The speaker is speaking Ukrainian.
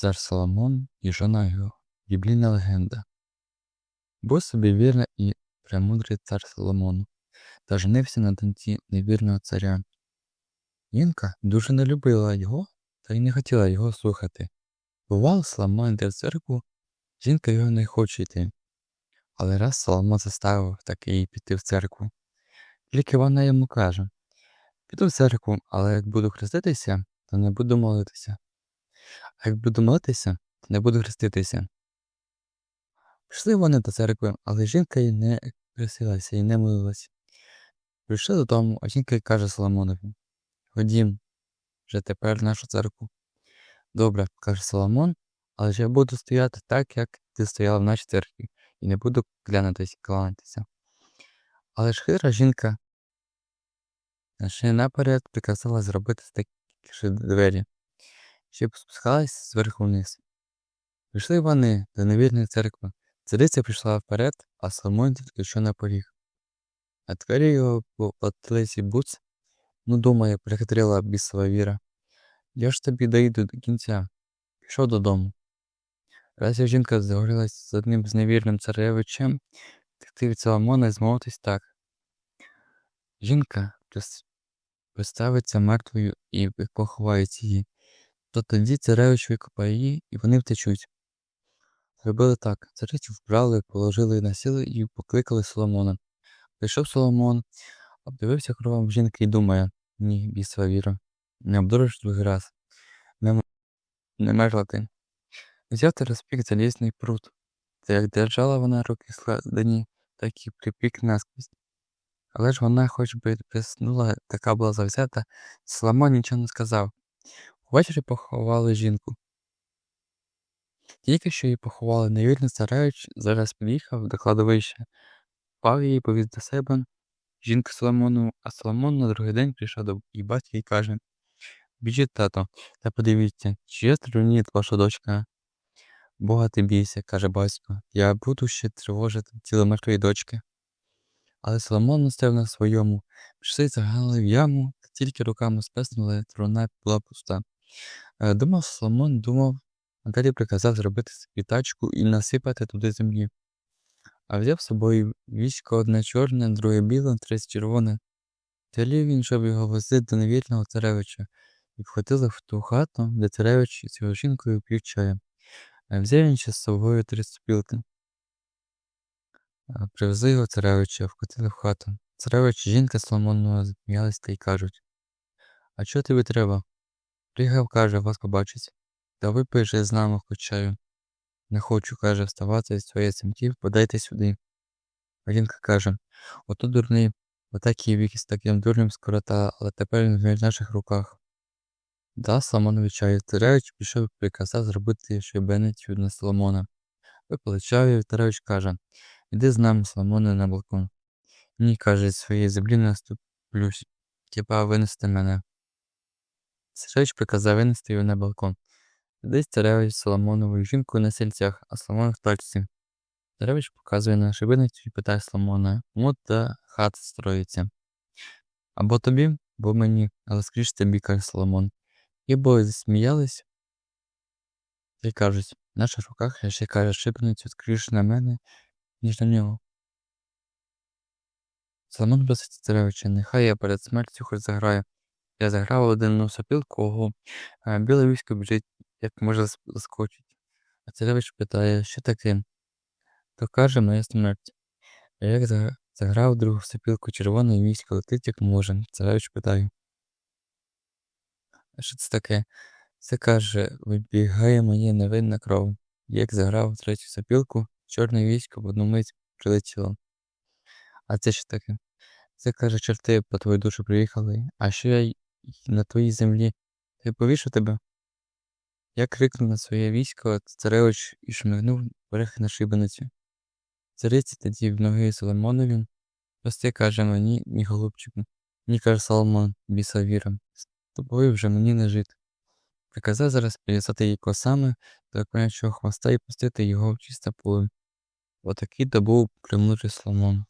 Цар Соломон і жона його. Біблійна легенда. Був собі вірний і премудрий цар Соломон, та женився на доньці невірного царя. Жінка дуже не любила його та й не хотіла його слухати. Бувало, Соломон йде в церкву, жінка його не хоче йти. Але раз Соломон заставив таки її піти в церкву. Тільки вона йому каже Піду в церкву, але як буду хреститися, то не буду молитися. А як буду молитися, то не буду хреститися. Пішли вони до церкви, але жінка й не хрестилася і не молилась. Прийшли додому, а жінка й каже Соломонові Ходім вже тепер в нашу церкву. Добре, каже Соломон, але ж я буду стояти так, як ти стояла в нашій церкві, і не буду клянутися і кланятися. Але ж хитра жінка ще наперед приказала зробити такі ж двері, щоб спускались зверху вниз. Прийшли вони до невірної церкви. Цариця прийшла вперед, а Соломон тільки що на поріг. А двері його по буц, ну думає, прихитрила бісова віра. Я ж тобі доїду до кінця. Пішов додому. Раз як жінка згорілась з одним з невірним царевичем, втекти від Соломона змовитись так. Жінка представиться мертвою і поховають її. То тоді царевич викопає її, і вони втечуть. Зробили так. Царицю вбрали, положили на сіли і покликали Соломона. Прийшов Соломон, обдивився кровом жінки і думає ні, бісова віра, не обдуриш другий раз. Не, не мерла ти. Взяв та розпік залізний прут. Та як держала вона руки складені, так і припік наскрізь. Але ж вона хоч би приснула, така була завзята, Соломон нічого не сказав. Увечері поховали жінку. Тільки що її поховали невірний царевич, зараз приїхав до кладовища, впав її, повіз до себе жінку Соломону, а Соломон на другий день прийшов до її батька і каже Біжіть, тато, та подивіться, чи є труні ваша дочка. Бога ти бійся, каже батько, я буду ще тривожити тіло мертвої дочки. Але Соломон настав на своєму, пішли заглянули в яму, та тільки руками спеснули, труна була пуста. Е, Думав Соломон, думав, а далі приказав зробити собі тачку і насипати туди землі. А взяв з собою військо одне чорне, друге біле, третє червоне. Велів він, щоб його возити до невірного царевича, і входили в ту хату, де царевич з його жінкою п'ють чаю. Е, Взяв він ще з собою три сопілки. Е, Привезли його царевича, вкотили в хату. Царевич жінка Соломонова засміялись та й кажуть А чого тобі треба? Приїхав, каже, вас побачить. Та випий же з нами хоч чаю. Не хочу, каже, вставати з своєї сім'ї, подайте сюди. А каже Ото дурний, отак і вік з таким дурним скорота, але тепер він в наших руках. Да, Соломонові чаю. Царевич пішов приказав зробити щебеницю на Соломона. Випили чаю, і царевич каже Іди з нами, Соломоне, на балкон. Ні, каже, з своєї землі наступлюсь. Тіпа винести мене. Царевич приказав винести його на балкон. Десь царевич з Соломоновою жінкою на сільцях, а Соломон в тачці. Царевич показує на шибеницю і питає Соломона, кому та хата строїться. Або тобі, бо мені, але скрізь тобі, каже Соломон. І обоє засміялись і кажуть, в наших руках я ще каже шибеницю скрізь на мене, ніж на нього. Соломон просить царевича, нехай я перед смертю хоч заграю. Я заграв один ого, біле військо біжить, як може зас- заскочить. А царевич питає, що таке? То каже моя смерть. А як заграв другу сопілку червоне військо летить, як може. Царевич питає. Що це таке? Це каже, вибігає моє невинна кров. Як заграв третю сопілку, чорне військо в одну мить прилетіло. А це що таке? Це каже, чорти по твою душу приїхали, а що я на твоїй землі? Ти повішу тебе? Я крикнув на своє військо, царевич і шмигнув вверх на шибеницю. Цариці тоді в ноги Соломонові. Прости, каже мені, мій голубчику. Ні, каже Соломон, біса віра. З тобою вже мені не жити. Приказав зараз прив'язати її косами до конячого хвоста і пустити його в чисте поле. Отакий то був Соломон.